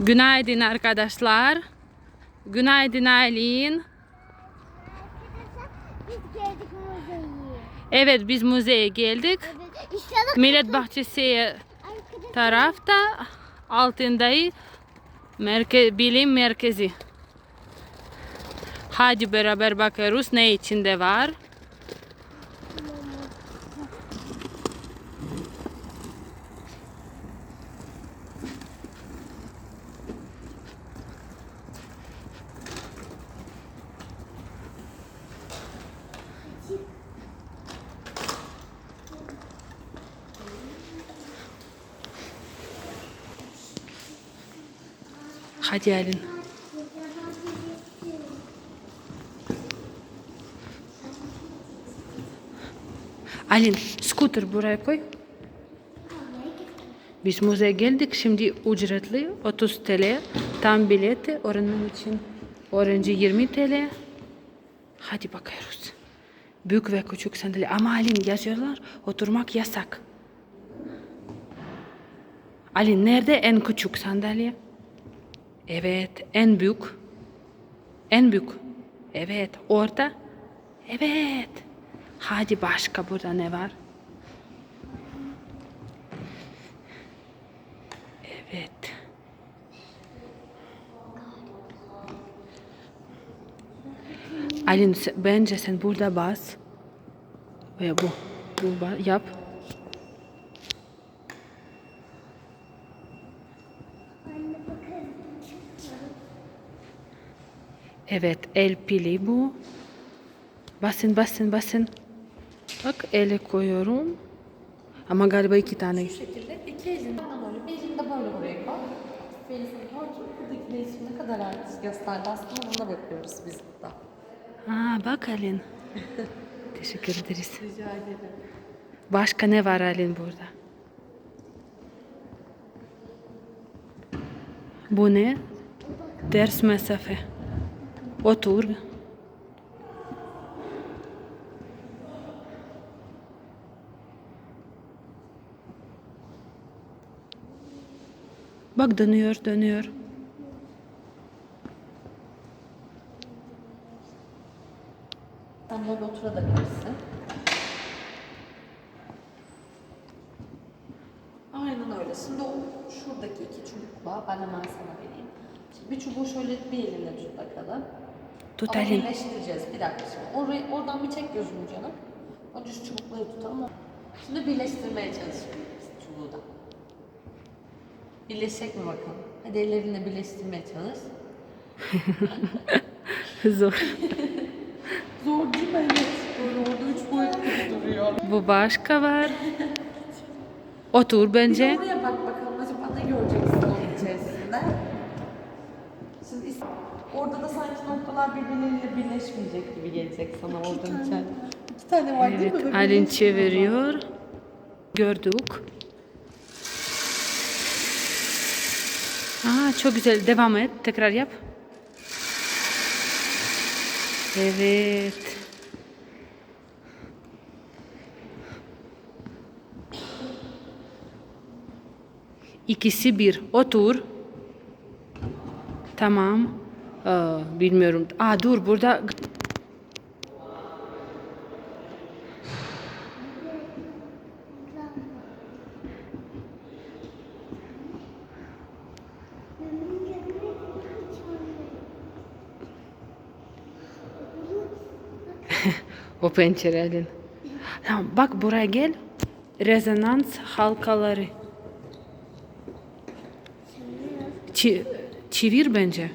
Günaydın arkadaşlar. Günaydın Aylin. Biz geldik müzeye. Evet biz müzeye geldik. Evet. İnşallah Millet Bahçesi tarafta altındayı merke bilim merkezi. Hadi beraber bakıyoruz ne içinde var. Hadi Aylin. Aylin, scooter buraya koy. Biz müzeye geldik. Şimdi ücretli 30 TL. Tam bileti öğrenmen için öğrenci 20 TL. Hadi bakıyoruz. Büyük ve küçük sandalye. Ama Alin yazıyorlar oturmak yasak. Alin nerede en küçük sandalye? Evet, en büyük. En büyük. Evet, orada. Evet. Hadi başka burada ne var? Evet. Alin bence sen burada bas. Ve bu. Bu yap. Evet, el pili bu. Basın, basın, basın. Bak ele koyuyorum. Ama galiba iki tane. Bu şekilde iki elinden böyle bir elini de böyle buraya koy. Bir elini koydun. Buradaki değişim ne kadar artık gösterdi aslında buna bakıyoruz biz burada. Ha, bak Alin. Teşekkür ederiz. Rica ederim. Başka ne var Alin burada? Bu ne? Ders mesafe. Otur. Bak dönüyor, dönüyor. Sen böyle oturabilirsin. Aynen öyle. Şimdi o şuradaki iki çubukla ben hemen sana vereyim. Şimdi bir çubuğu şöyle bir elinde tut bakalım. Ama birleştireceğiz. Bir dakika şimdi. Orayı, oradan bir çek gözünü canım. Önce şu çubukları tutalım. Şimdi birleştirmeye çalışıyoruz çubuğu da. Birleşecek mi bakalım? Hadi ellerinle birleştirmeye çalış. Zor. Zor değil mi? Evet. Böyle orada üç boyutlu duruyor. Bu başka var. Otur Bir bence. de oraya bak bakalım acaba ne göreceksin orada da sanki noktalar birbirleriyle birleşmeyecek gibi gelecek sana oradan içeride. İki tane var değil mi? Evet, Böyle birleşmiyor. çeviriyor. Gördük. Aa, çok güzel. Devam et. Tekrar yap. Evet. İkisi bir. Otur. Tamam. Bilmiyorum. Aa, dur burada O pencereden. Tamam bak buraya gel. Rezonans halkaları. Çi çevir bence.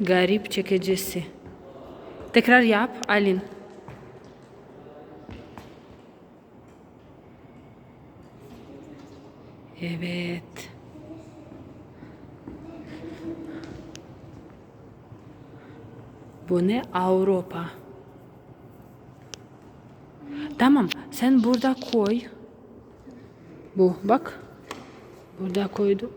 Garip çekicisi. Tekrar yap Alin. Evet. Bu ne? Avrupa. Tamam. Sen burada koy. Bu bak. Burada koydum.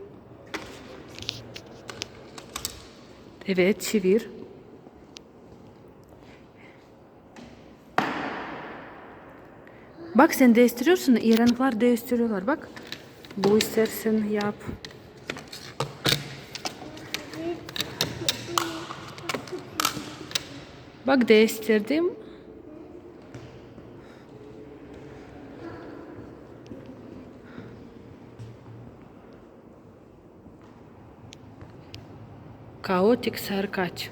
Evet çevir. Bak sen değiştiriyorsun. İranlılar değiştiriyorlar. Bak. Bu istersen yap. Bak değiştirdim. Kaotik sarkaç.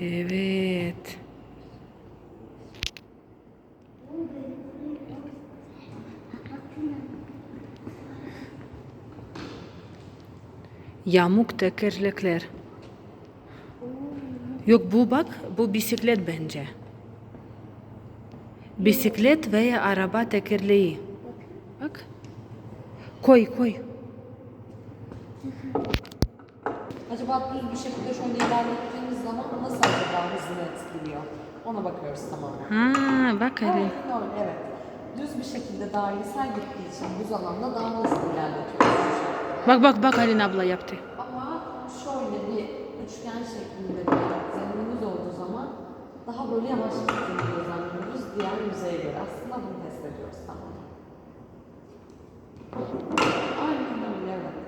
Evet. Yamuk tekerlekler. Yok bu bak, bu bisiklet bence. Bisiklet veya araba tekerleği. Bak. Koy koy. Acaba düz bir şekilde şöyle ilerlettiğimiz zaman nasıl acaba hızını etkiliyor? Ona bakıyoruz tamamen. Ha bak Ali. Aynen öyle, evet. Düz bir şekilde dairesel gittiği için düz alanda daha hızlı ilerletiyoruz. Bak bak bak Halin abla yaptı. Ama şöyle bir üçgen şeklinde bir zeminimiz olduğu zaman daha böyle yavaş gittiğini gözlemliyoruz diğer yüzeye göre. Aslında bunu test ediyoruz tamamen. Aynen öyle evet.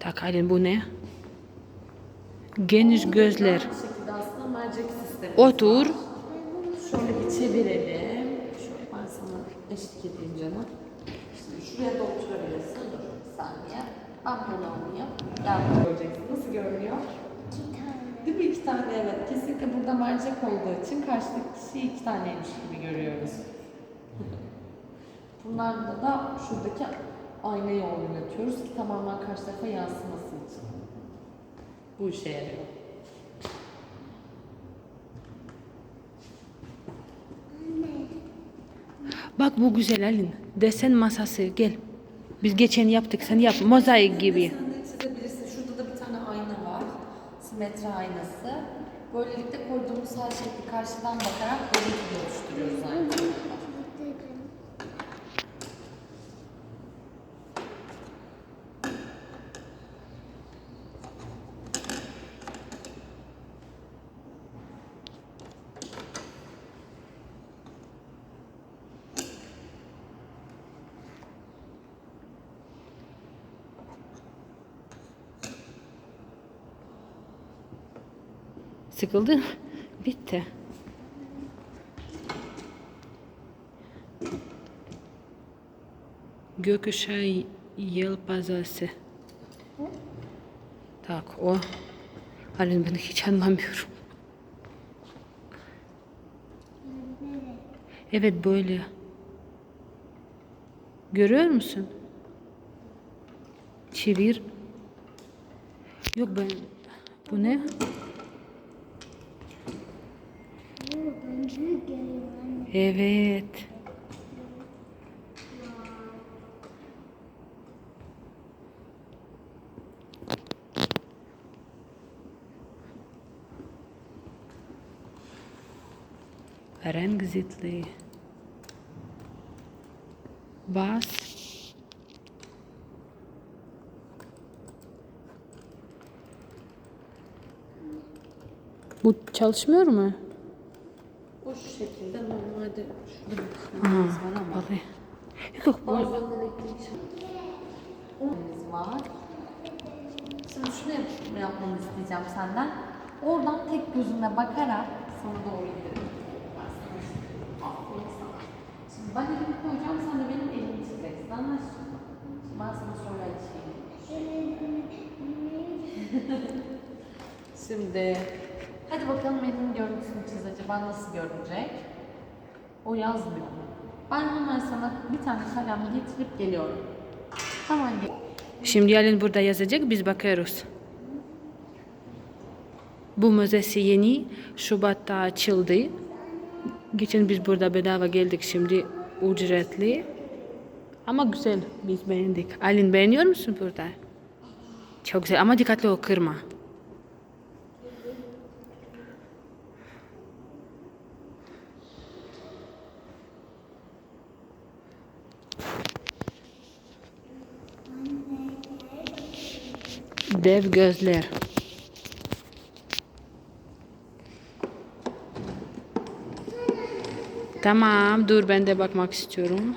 Tak Halin bu ne? Geniş gözler. Otur. Şöyle bir çevirelim. Şöyle ben sana eşlik edeyim canım. Şimdi şuraya da oturabilirsin. Dur bir saniye. Ben bunu alayım. Gel göreceksin. Nasıl görünüyor? İki tane. Değil mi? İki tane evet. Kesinlikle burada mercek olduğu için karşıdaki kişiyi iki taneymiş gibi görüyoruz. Bunlarda da şuradaki aynayı oynatıyoruz ki tamamen karşı tarafa yansıması için. Bu işe yarıyor. Bak bu güzel Halin. Desen masası gel. Biz geçen yaptık sen yap. Mozaik gibi. Sen de çizebilirsin. Şurada da bir tane ayna var. Simetri aynası. Böylelikle koyduğumuz her şekli karşıdan bakarak görüntü oluşturuyoruz aynı zamanda. Sıkıldın? Bitti. Gökkuşağı yelpazesi. Tak o. Halin ben hiç anlamıyorum. Evet böyle. Görüyor musun? Çevir. Yok ben... Bu ne? Bu ben büyük geliyor anne. Evet. Renk zıtlığı. Bas. Bu çalışmıyor mu? O şu şekilde normalde şurada bir tuşlarımız var ama Vallahi. Yok bu. var. Şimdi şunu yap- yapmanı isteyeceğim senden. Oradan tek gözüne bakarak sana doğru gidelim. Aferin sana. Şimdi ben elimi koyacağım, sen de benim elimi çizeceksin. Anlaştık mı? Şimdi ben sana açayım. Şimdi hadi bakalım elinin görüntüsünü çiz acaba nasıl görünecek? O yazmıyor mu? Ben hemen sana bir tane kalem getirip geliyorum. Hemen gel. Şimdi Alin burada yazacak, biz bakıyoruz. Bu müzesi yeni, Şubat'ta açıldı. Geçen biz burada bedava geldik, şimdi ücretli. Ama güzel, biz beğendik. Alin beğeniyor musun burada? Çok güzel ama dikkatli ol, kırma. Dev gözler. Tamam dur ben de bakmak istiyorum.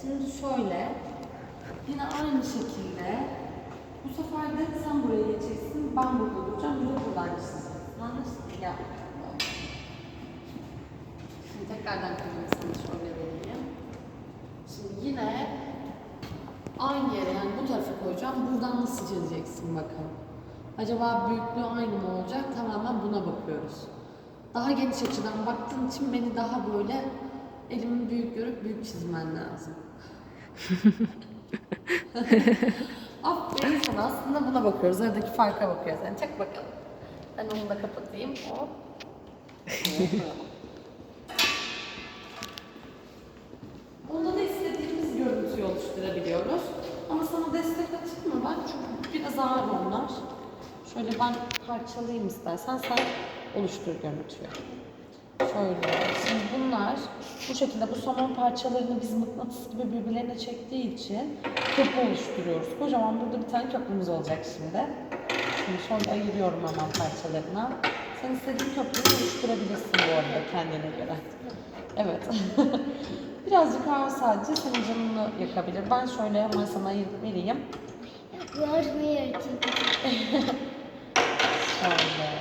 Şimdi şöyle. Yine aynı şekilde. Bu sefer de sen buraya geçeceksin, ben burada duracağım, bir de buradan çizeceksin. Anlaştık ya. Şimdi tekrardan kamerasını şöyle vereyim. Şimdi yine aynı yere yani bu tarafa koyacağım. Buradan nasıl çizeceksin bakalım. Acaba büyüklüğü aynı mı olacak? Tamamen buna bakıyoruz. Daha geniş açıdan baktığın için beni daha böyle elimi büyük görüp büyük çizmen lazım. Aferin sana. Aslında buna bakıyoruz. Aradaki farka bakıyoruz. Yani çek bakalım. Ben onu da kapatayım. Hop. Onda da istediğimiz görüntüyü oluşturabiliyoruz. Ama sana destek atayım mı ben? Çünkü biraz ağır onlar. Şöyle ben parçalayayım istersen sen oluştur görüntüyü. Şöyle. Şimdi bunlar bu şekilde bu somon parçalarını biz mıknatıs gibi birbirlerine çektiği için köprü oluşturuyoruz. Kocaman burada bir tane köprümüz olacak şimdi. Şimdi şöyle ayırıyorum hemen parçalarına. Sen istediğin köprüyü oluşturabilirsin bu arada kendine göre. Evet. Birazcık ağır sadece senin canını yakabilir. Ben şöyle hemen sana ayırıp vereyim. Görmüyor çünkü. Şöyle.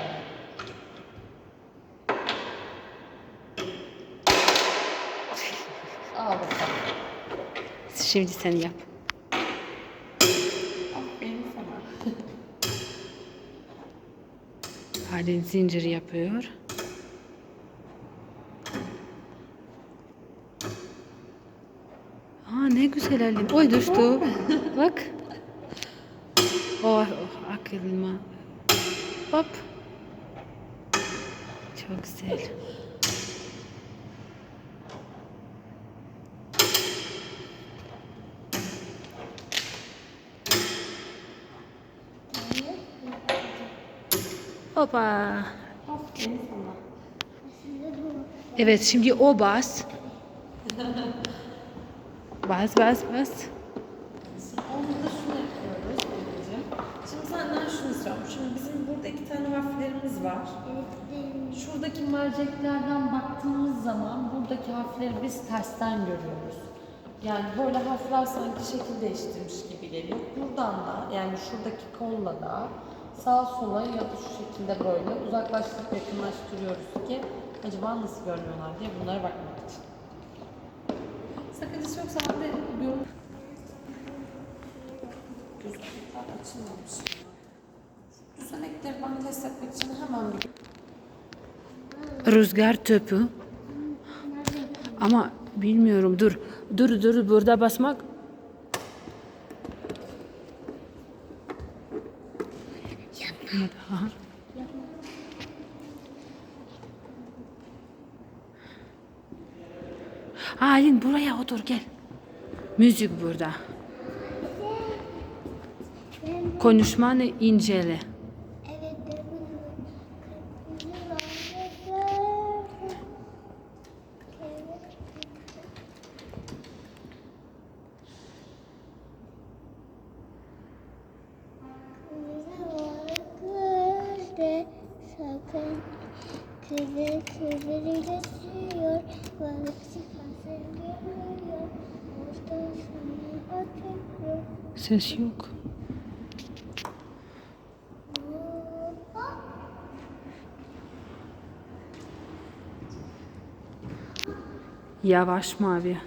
Al bakalım. Şimdi sen yap. Halin zincir yapıyor. Aa ne güzel Halin. Oy düştü. Bak. Oh, oh aklıma. Hop. Çok güzel. Bu. Evet şimdi o bas. Bas bas bas. Onu da şunu yapıyoruz babacığım. Şimdi senden şunu istiyorum. Şimdi bizim burada iki tane harflerimiz var. Şuradaki merceklerden baktığımız zaman buradaki harfleri biz tersten görüyoruz. Yani böyle harfler sanki şekil değiştirmiş gibi geliyor. Buradan da yani şuradaki kolla da sağ sola ya da şu şekilde böyle uzaklaştırıp yakınlaştırıyoruz ki acaba nasıl görünüyorlar diye bunlara bakmak için. Sakıncası yoksa ben de görün... Gözlükler açılmamış. Düzenekleri ben test etmek için hemen bir Rüzgar töpü. Ama bilmiyorum dur. Dur dur burada basmak. Aha. Halin buraya otur gel. Müzik burada. Konuşmanı incele. Evet, kırmızı var. Kırmızı sakın balıkçı görüyor atıyor Ses yok. Yavaş mavi.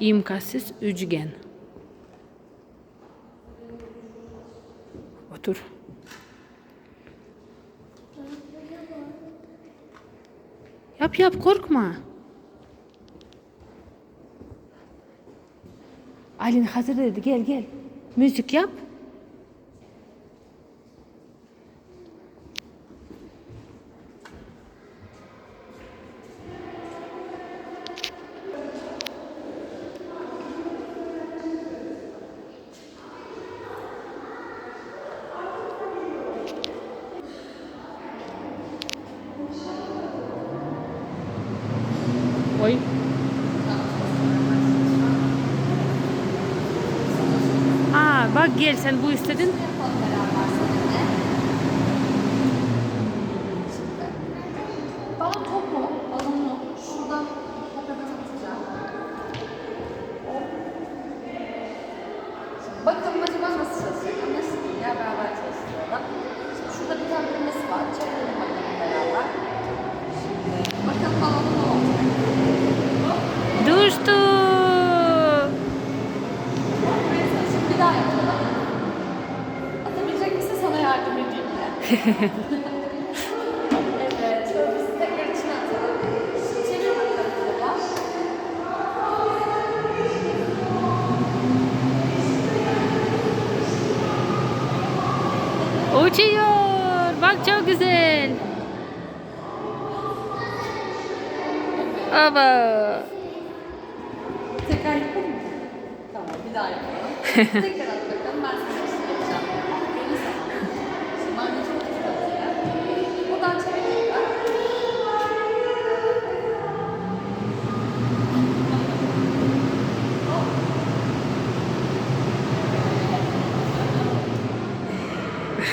imkansız üçgen. Otur. Yap yap korkma. Alin hazır dedi gel gel. Müzik yap. Bak gel sen bu istedin. Uçuyor. Bak çok güzel. Ama. Tekrar yapalım mı? Tamam bir daha yapalım.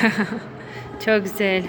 Çok güzel.